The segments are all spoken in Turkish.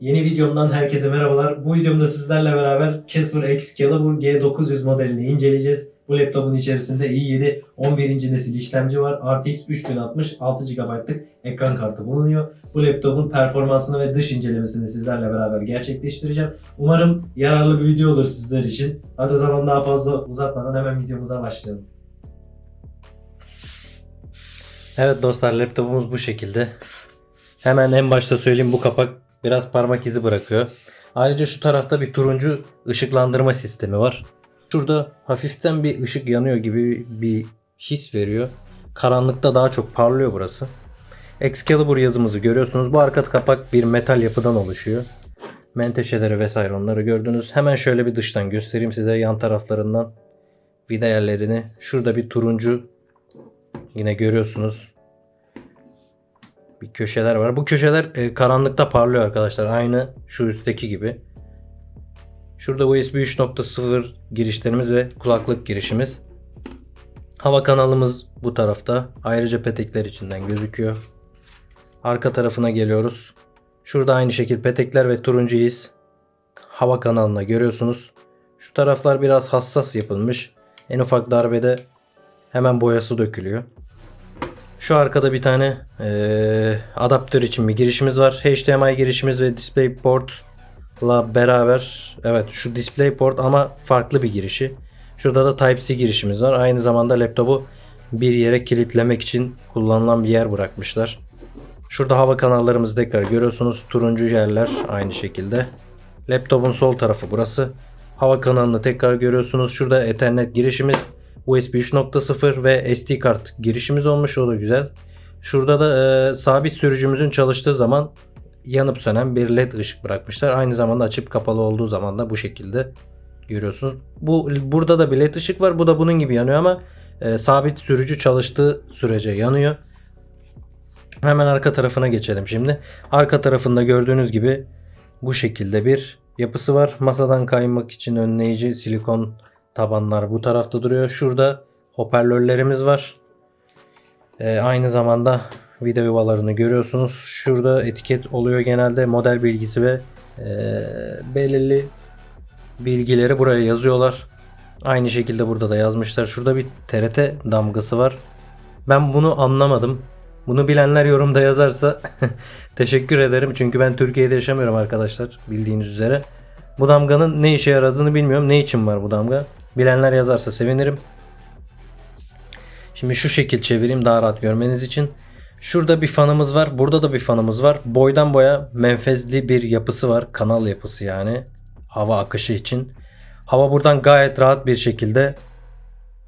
Yeni videomdan herkese merhabalar. Bu videomda sizlerle beraber Casper X Calibur G900 modelini inceleyeceğiz. Bu laptopun içerisinde i7 11. nesil işlemci var. RTX 3060 6 GB'lık ekran kartı bulunuyor. Bu laptopun performansını ve dış incelemesini sizlerle beraber gerçekleştireceğim. Umarım yararlı bir video olur sizler için. Hadi o zaman daha fazla uzatmadan hemen videomuza başlayalım. Evet dostlar laptopumuz bu şekilde. Hemen en başta söyleyeyim bu kapak biraz parmak izi bırakıyor. Ayrıca şu tarafta bir turuncu ışıklandırma sistemi var. Şurada hafiften bir ışık yanıyor gibi bir his veriyor. Karanlıkta daha çok parlıyor burası. Excalibur yazımızı görüyorsunuz. Bu arka kapak bir metal yapıdan oluşuyor. Menteşeleri vesaire onları gördünüz. Hemen şöyle bir dıştan göstereyim size yan taraflarından vida yerlerini. Şurada bir turuncu yine görüyorsunuz bir köşeler var. Bu köşeler e, karanlıkta parlıyor arkadaşlar. Aynı şu üstteki gibi. Şurada USB 3.0 girişlerimiz ve kulaklık girişimiz. Hava kanalımız bu tarafta. Ayrıca petekler içinden gözüküyor. Arka tarafına geliyoruz. Şurada aynı şekilde petekler ve turuncu iz. Hava kanalına görüyorsunuz. Şu taraflar biraz hassas yapılmış. En ufak darbede hemen boyası dökülüyor. Şu arkada bir tane eee, adaptör için bir girişimiz var. HDMI girişimiz ve DisplayPort'la beraber evet şu DisplayPort ama farklı bir girişi. Şurada da Type-C girişimiz var. Aynı zamanda laptopu bir yere kilitlemek için kullanılan bir yer bırakmışlar. Şurada hava kanallarımızı tekrar görüyorsunuz. Turuncu yerler aynı şekilde. Laptopun sol tarafı burası. Hava kanalını tekrar görüyorsunuz. Şurada Ethernet girişimiz. USB 3.0 ve SD kart girişimiz olmuş. O da güzel. Şurada da e, sabit sürücümüzün çalıştığı zaman yanıp sönen bir led ışık bırakmışlar. Aynı zamanda açıp kapalı olduğu zaman da bu şekilde görüyorsunuz. Bu burada da bir led ışık var. Bu da bunun gibi yanıyor ama e, sabit sürücü çalıştığı sürece yanıyor. Hemen arka tarafına geçelim şimdi. Arka tarafında gördüğünüz gibi bu şekilde bir yapısı var. Masadan kaymak için önleyici silikon tabanlar bu tarafta duruyor. Şurada hoparlörlerimiz var. Ee, aynı zamanda vida yuvalarını görüyorsunuz. Şurada etiket oluyor genelde model bilgisi ve e, belirli bilgileri buraya yazıyorlar. Aynı şekilde burada da yazmışlar. Şurada bir TRT damgası var. Ben bunu anlamadım. Bunu bilenler yorumda yazarsa teşekkür ederim. Çünkü ben Türkiye'de yaşamıyorum arkadaşlar bildiğiniz üzere. Bu damganın ne işe yaradığını bilmiyorum. Ne için var bu damga? Bilenler yazarsa sevinirim. Şimdi şu şekil çevireyim daha rahat görmeniz için. Şurada bir fanımız var. Burada da bir fanımız var. Boydan boya menfezli bir yapısı var. Kanal yapısı yani. Hava akışı için. Hava buradan gayet rahat bir şekilde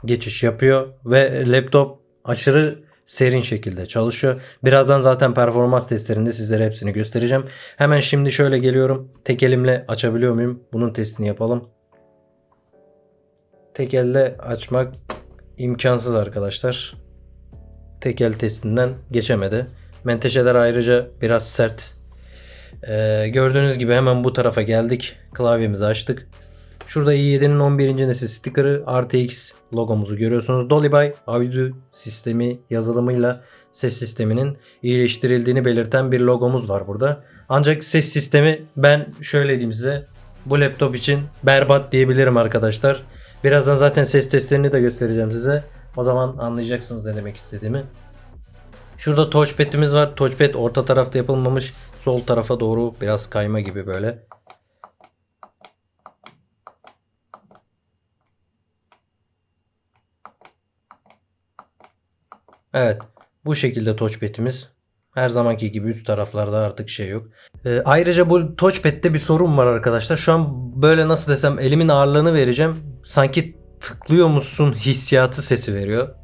geçiş yapıyor. Ve laptop aşırı serin şekilde çalışıyor. Birazdan zaten performans testlerinde sizlere hepsini göstereceğim. Hemen şimdi şöyle geliyorum. Tek elimle açabiliyor muyum? Bunun testini yapalım. Tek elle açmak imkansız arkadaşlar. Tek el testinden geçemedi. Menteşeler ayrıca biraz sert. Ee, gördüğünüz gibi hemen bu tarafa geldik. Klavyemizi açtık. Şurada i7'nin 11. nesil sticker'ı RTX logomuzu görüyorsunuz. Dolby By Audio sistemi yazılımıyla ses sisteminin iyileştirildiğini belirten bir logomuz var burada. Ancak ses sistemi ben şöyle diyeyim size bu laptop için berbat diyebilirim arkadaşlar. Birazdan zaten ses testlerini de göstereceğim size. O zaman anlayacaksınız ne demek istediğimi. Şurada touchpad'imiz var. Touchpad orta tarafta yapılmamış. Sol tarafa doğru biraz kayma gibi böyle. Evet. Bu şekilde touchpad'imiz. Her zamanki gibi üst taraflarda artık şey yok. Ee, ayrıca bu touchpad'de bir sorun var arkadaşlar. Şu an böyle nasıl desem elimin ağırlığını vereceğim. Sanki tıklıyor musun hissiyatı sesi veriyor.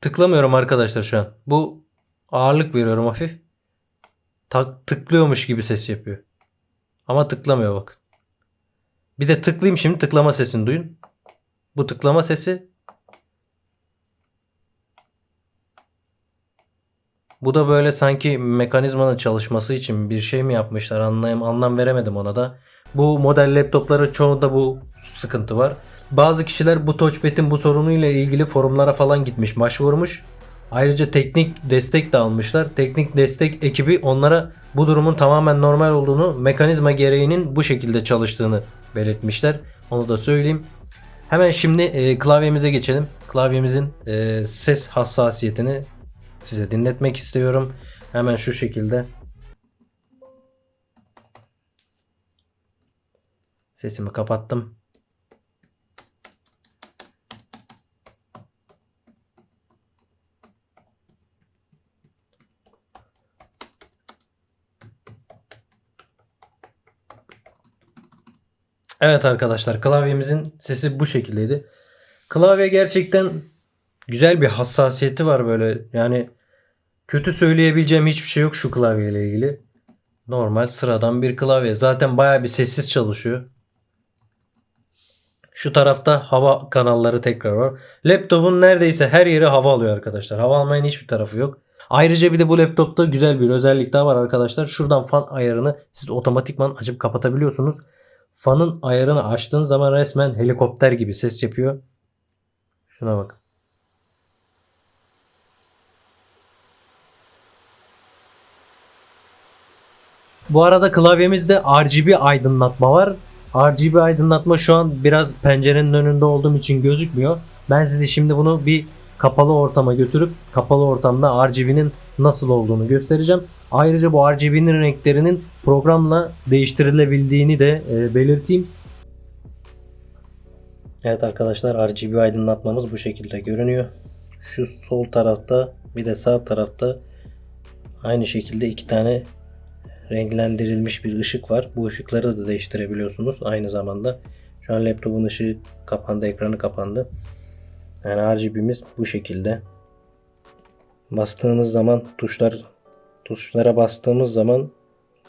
Tıklamıyorum arkadaşlar şu an. Bu ağırlık veriyorum hafif. Tak, tıklıyormuş gibi ses yapıyor. Ama tıklamıyor bakın. Bir de tıklayayım şimdi tıklama sesini duyun. Bu tıklama sesi. Bu da böyle sanki mekanizmanın çalışması için bir şey mi yapmışlar anlayım anlam veremedim ona da. Bu model laptopları çoğunda bu sıkıntı var. Bazı kişiler bu touchpad'in bu sorunuyla ilgili forumlara falan gitmiş, başvurmuş. Ayrıca teknik destek de almışlar. Teknik destek ekibi onlara bu durumun tamamen normal olduğunu, mekanizma gereğinin bu şekilde çalıştığını belirtmişler. Onu da söyleyeyim. Hemen şimdi e, klavyemize geçelim. Klavyemizin e, ses hassasiyetini size dinletmek istiyorum. Hemen şu şekilde. Sesimi kapattım. Evet arkadaşlar klavyemizin sesi bu şekildeydi. Klavye gerçekten güzel bir hassasiyeti var böyle. Yani kötü söyleyebileceğim hiçbir şey yok şu klavyeyle ilgili. Normal sıradan bir klavye. Zaten baya bir sessiz çalışıyor. Şu tarafta hava kanalları tekrar var. Laptopun neredeyse her yeri hava alıyor arkadaşlar. Hava almayan hiçbir tarafı yok. Ayrıca bir de bu laptopta güzel bir özellik daha var arkadaşlar. Şuradan fan ayarını siz otomatikman açıp kapatabiliyorsunuz. Fanın ayarını açtığın zaman resmen helikopter gibi ses yapıyor. Şuna bakın. Bu arada klavyemizde RGB aydınlatma var. RGB aydınlatma şu an biraz pencerenin önünde olduğum için gözükmüyor. Ben size şimdi bunu bir kapalı ortama götürüp kapalı ortamda RGB'nin nasıl olduğunu göstereceğim. Ayrıca bu RGB'nin renklerinin programla değiştirilebildiğini de e, belirteyim. Evet arkadaşlar RGB aydınlatmamız bu şekilde görünüyor. Şu sol tarafta bir de sağ tarafta aynı şekilde iki tane renklendirilmiş bir ışık var. Bu ışıkları da değiştirebiliyorsunuz aynı zamanda. Şu an laptopun ışığı kapandı, ekranı kapandı. Yani RGB'miz bu şekilde. Bastığınız zaman tuşlar tuşlara bastığımız zaman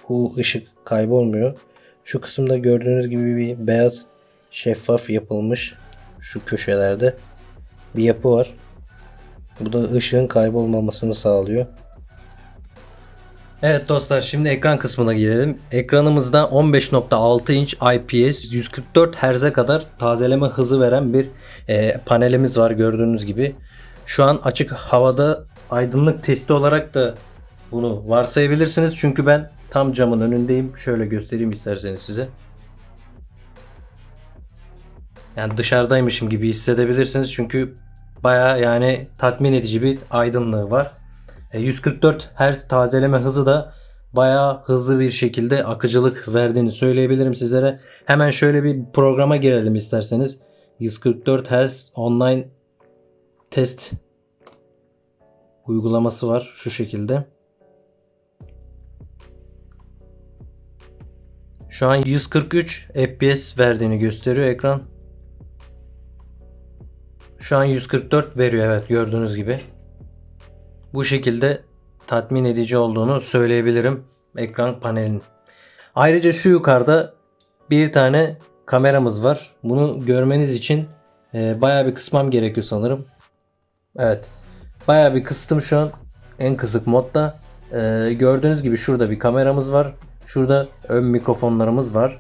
bu ışık kaybolmuyor. Şu kısımda gördüğünüz gibi bir beyaz şeffaf yapılmış şu köşelerde bir yapı var. Bu da ışığın kaybolmamasını sağlıyor. Evet dostlar şimdi ekran kısmına gelelim. Ekranımızda 15.6 inç IPS 144 Hz'e kadar tazeleme hızı veren bir e, panelimiz var gördüğünüz gibi. Şu an açık havada aydınlık testi olarak da bunu varsayabilirsiniz. Çünkü ben tam camın önündeyim. Şöyle göstereyim isterseniz size. Yani dışarıdaymışım gibi hissedebilirsiniz. Çünkü baya yani tatmin edici bir aydınlığı var. E, 144 Hz tazeleme hızı da bayağı hızlı bir şekilde akıcılık verdiğini söyleyebilirim sizlere. Hemen şöyle bir programa girelim isterseniz. 144 Hz online test uygulaması var şu şekilde. Şu an 143 FPS verdiğini gösteriyor ekran. Şu an 144 veriyor evet gördüğünüz gibi. Bu şekilde tatmin edici olduğunu söyleyebilirim ekran panelin. Ayrıca şu yukarıda bir tane kameramız var. Bunu görmeniz için e, bayağı bir kısmam gerekiyor sanırım. Evet. Bayağı bir kıstım şu an. En kısık modda. E, gördüğünüz gibi şurada bir kameramız var. Şurada ön mikrofonlarımız var.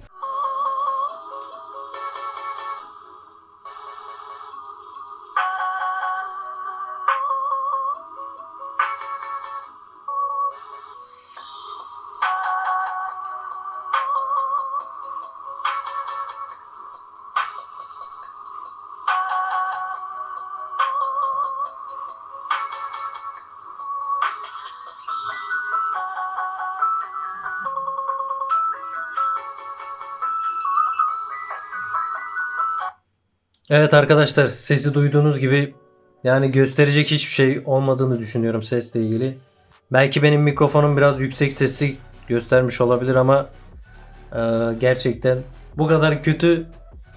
Evet arkadaşlar sesi duyduğunuz gibi yani gösterecek hiçbir şey olmadığını düşünüyorum sesle ilgili. Belki benim mikrofonum biraz yüksek sesi göstermiş olabilir ama e, gerçekten bu kadar kötü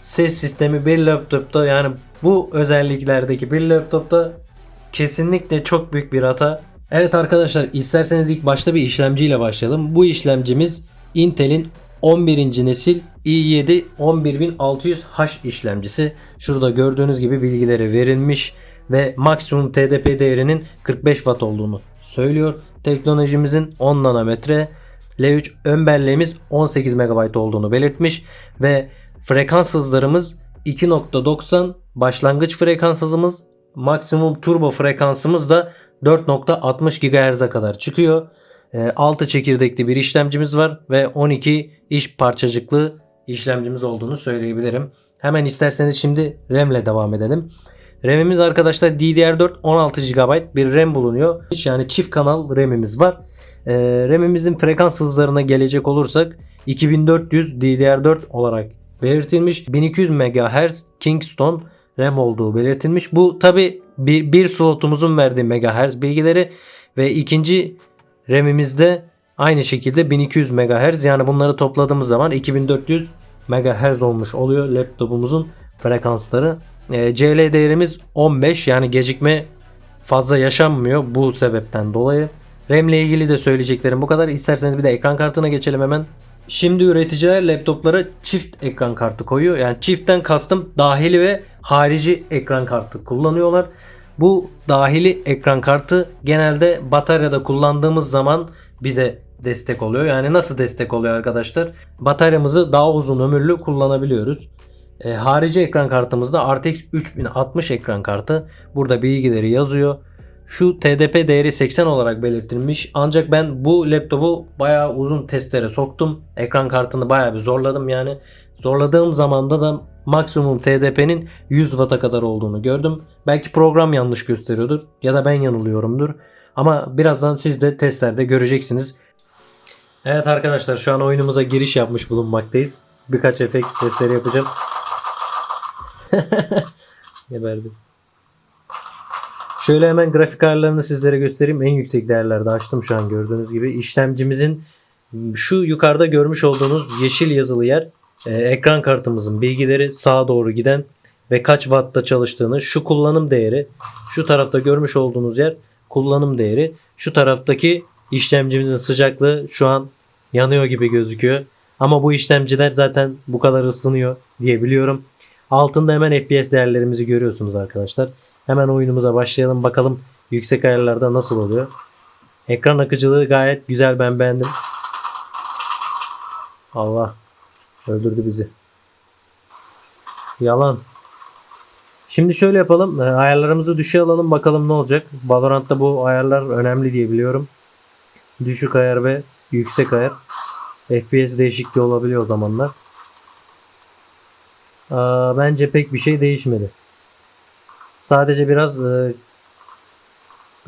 ses sistemi bir laptopta yani bu özelliklerdeki bir laptopta kesinlikle çok büyük bir hata. Evet arkadaşlar isterseniz ilk başta bir işlemciyle başlayalım. Bu işlemcimiz Intel'in 11. nesil i7 11600H işlemcisi. Şurada gördüğünüz gibi bilgileri verilmiş ve maksimum TDP değerinin 45 Watt olduğunu söylüyor. Teknolojimizin 10 nanometre L3 ön belleğimiz 18 MB olduğunu belirtmiş ve frekans hızlarımız 2.90 başlangıç frekans hızımız. Maksimum turbo frekansımız da 4.60 GHz'e kadar çıkıyor. 6 çekirdekli bir işlemcimiz var ve 12 iş parçacıklı işlemcimiz olduğunu söyleyebilirim. Hemen isterseniz şimdi RAM ile devam edelim. RAM'imiz arkadaşlar DDR4 16 GB bir RAM bulunuyor. Yani çift kanal RAM'imiz var. Ee, RAM'imizin frekans hızlarına gelecek olursak 2400 DDR4 olarak belirtilmiş. 1200 MHz Kingston RAM olduğu belirtilmiş. Bu tabi bir, bir slotumuzun verdiği MHz bilgileri ve ikinci RAM'imizde aynı şekilde 1200 MHz yani bunları topladığımız zaman 2400 MHz olmuş oluyor laptopumuzun frekansları. E, CL değerimiz 15 yani gecikme fazla yaşanmıyor bu sebepten dolayı. RAM ile ilgili de söyleyeceklerim bu kadar. İsterseniz bir de ekran kartına geçelim hemen. Şimdi üreticiler laptoplara çift ekran kartı koyuyor. Yani çiftten kastım dahili ve harici ekran kartı kullanıyorlar. Bu dahili ekran kartı genelde bataryada kullandığımız zaman bize destek oluyor. Yani nasıl destek oluyor arkadaşlar? Bataryamızı daha uzun ömürlü kullanabiliyoruz. E, harici ekran kartımızda RTX 3060 ekran kartı. Burada bilgileri yazıyor. Şu TDP değeri 80 olarak belirtilmiş. Ancak ben bu laptopu bayağı uzun testlere soktum. Ekran kartını bayağı bir zorladım yani. Zorladığım zamanda da maksimum TDP'nin 100 Watt'a kadar olduğunu gördüm. Belki program yanlış gösteriyordur ya da ben yanılıyorumdur. Ama birazdan siz de testlerde göreceksiniz. Evet arkadaşlar şu an oyunumuza giriş yapmış bulunmaktayız. Birkaç efekt sesleri yapacağım. Geberdim. Şöyle hemen grafik ayarlarını sizlere göstereyim. En yüksek değerlerde açtım şu an gördüğünüz gibi. İşlemcimizin şu yukarıda görmüş olduğunuz yeşil yazılı yer e, ekran kartımızın bilgileri sağa doğru giden ve kaç wattta çalıştığını şu kullanım değeri şu tarafta görmüş olduğunuz yer kullanım değeri şu taraftaki işlemcimizin sıcaklığı şu an yanıyor gibi gözüküyor. Ama bu işlemciler zaten bu kadar ısınıyor diyebiliyorum. Altında hemen FPS değerlerimizi görüyorsunuz arkadaşlar. Hemen oyunumuza başlayalım bakalım yüksek ayarlarda nasıl oluyor. Ekran akıcılığı gayet güzel ben beğendim. Allah öldürdü bizi. Yalan. Şimdi şöyle yapalım. e, Ayarlarımızı düşüğe alalım bakalım ne olacak. Valorant'ta bu ayarlar önemli diye biliyorum. Düşük ayar ve yüksek ayar. FPS değişikliği olabiliyor o zamanlar. Aa, bence pek bir şey değişmedi. Sadece biraz e,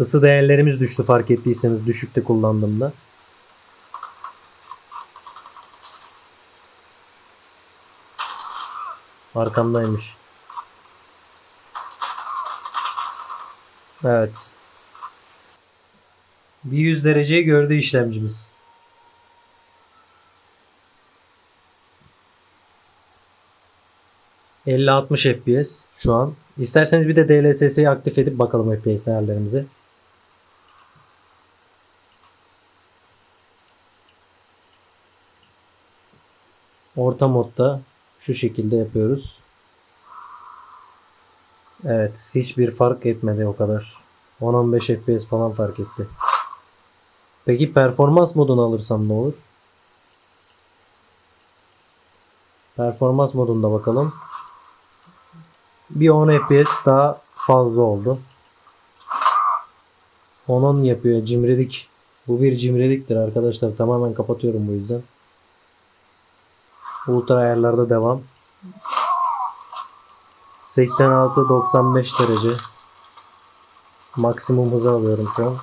ısı değerlerimiz düştü fark ettiyseniz düşükte kullandığımda. Arkamdaymış. Evet. Bir 100 dereceyi gördü işlemcimiz. ...50-60 FPS şu an. İsterseniz bir de DLSS'yi aktif edip bakalım FPS değerlerimize. Orta modda şu şekilde yapıyoruz. Evet, hiçbir fark etmedi o kadar. 10-15 FPS falan fark etti. Peki performans modunu alırsam ne olur? Performans modunda bakalım. Bir 10 FPS daha fazla oldu. 10 yapıyor cimrilik. Bu bir cimriliktir arkadaşlar. Tamamen kapatıyorum bu yüzden. Ultra ayarlarda devam. 86-95 derece. Maksimum hızı alıyorum şu an.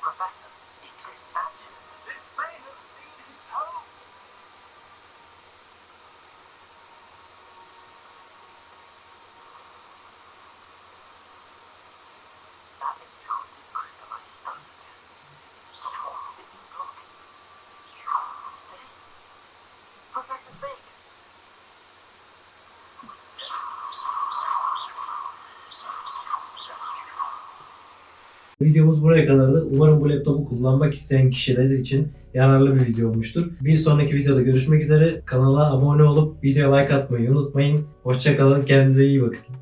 Professor, Videomuz buraya kadardı. Umarım bu laptopu kullanmak isteyen kişiler için yararlı bir video olmuştur. Bir sonraki videoda görüşmek üzere. Kanala abone olup video like atmayı unutmayın. Hoşçakalın. Kendinize iyi bakın.